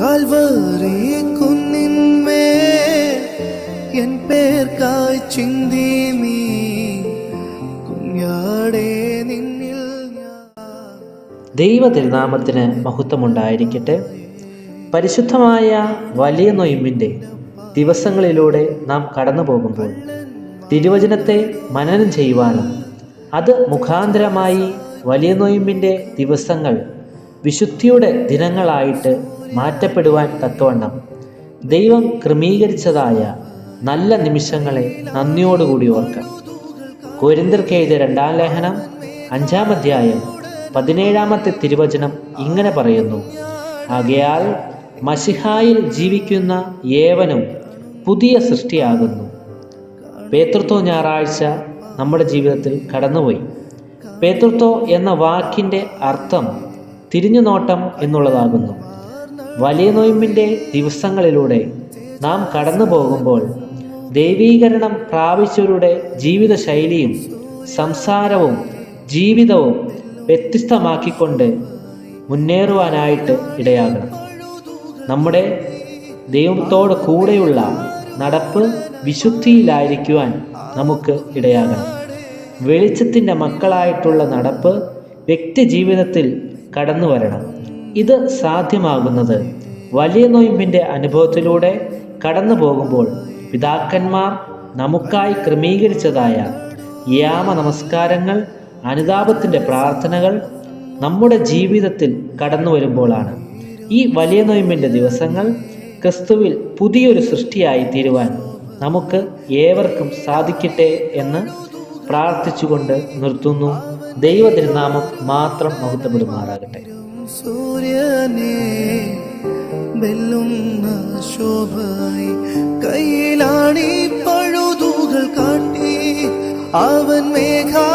Calvary കുന്നിന്മേ N പേർക്കായി ചിന്തി നീ. കുഞ്ഞാടേ നിന്നിൽ ദൈവ തിരുനാമത്തിന് മഹത്വമുണ്ടായിരിക്കട്ടെ. പരിശുദ്ധമായ വലിയ നൊയിമ്പിന്റെ ദിവസങ്ങളിലൂടെ നാം കടന്നു പോകുമ്പോൾ തിരുവചനത്തെ മനനം ചെയ്യുവാനും അത് മുഖാന്തരമായി വലിയ നൊയിമ്പിന്റെ ദിവസങ്ങൾ വിശുദ്ധിയുടെ ദിനങ്ങളായിട്ട് മാറ്റപ്പെടുവാൻ തക്കവണ്ണം. ദൈവം ക്രമീകരിച്ചതായ നല്ല നിമിഷങ്ങളെ നന്ദിയോടുകൂടി ഓർക്കാം. കോരിന്തർക്ക് എഴുതിയ രണ്ടാം ലേഖനം അഞ്ചാം അധ്യായം പതിനേഴാമത്തെ തിരുവചനം ഇങ്ങനെ പറയുന്നു. ആകയാൽ മഷിഹായിൽ ജീവിക്കുന്ന ഏവനും പുതിയ സൃഷ്ടിയാകുന്നു. പേതൃത്വ ഞായറാഴ്ച നമ്മുടെ ജീവിതത്തിൽ കടന്നുപോയി. പേതൃത്വ എന്ന വാക്കിന്റെ അർത്ഥം തിരിഞ്ഞുനോട്ടം എന്നുള്ളതാകുന്നു. വലിയ നൊയിമ്പിന്റെ ദിവസങ്ങളിലൂടെ നാം കടന്നു പോകുമ്പോൾ ദൈവീകരണം പ്രാപിച്ചവരുടെ ജീവിതശൈലിയും സംസാരവും ജീവിതവും വ്യത്യസ്തമാക്കിക്കൊണ്ട് മുന്നേറുവാനായിട്ട് ഇടയാകണം. നമ്മുടെ ദൈവത്തോട് കൂടെയുള്ള നടപ്പ് വിശുദ്ധിയിലായിരിക്കുവാൻ നമുക്ക് ഇടയാകണം. വെളിച്ചത്തിന്റെ മക്കളായിട്ടുള്ള നടപ്പ് വ്യക്തി ജീവിതത്തിൽ കടന്നു വരണം ഇത് സാധ്യമാകുന്നത്. വലിയ നൊയിമ്പിന്റെ അനുഭവത്തിലൂടെ കടന്നു പോകുമ്പോൾ പിതാക്കന്മാർ നമുക്കായി ക്രമീകരിച്ചതായ യാമ നമസ്കാരങ്ങൾ അനുതാപത്തിന്റെ പ്രാർത്ഥനകൾ നമ്മുടെ ജീവിതത്തിൽ കടന്നു വരുമ്പോഴാണ്. ഈ വലിയ നൊയിമ്പിന്റെ ദിവസങ്ങൾ ക്രിസ്തുവിൽ പുതിയൊരു സൃഷ്ടിയായി തീരുവാൻ നമുക്ക് ഏവർക്കും സാധിക്കട്ടെ എന്ന് പ്രാർത്ഥിച്ചുകൊണ്ട് നിർത്തുന്നു. ദൈവ തിരുനാമം മാത്രം മഹത്വപ്പെടുമാറാകട്ടെ. സൂര്യനെ വെല്ലുന്ന ശോഭായി കയ്യിലാണി പഴുതുകൾ കാട്ടി അവൻ മേഘാ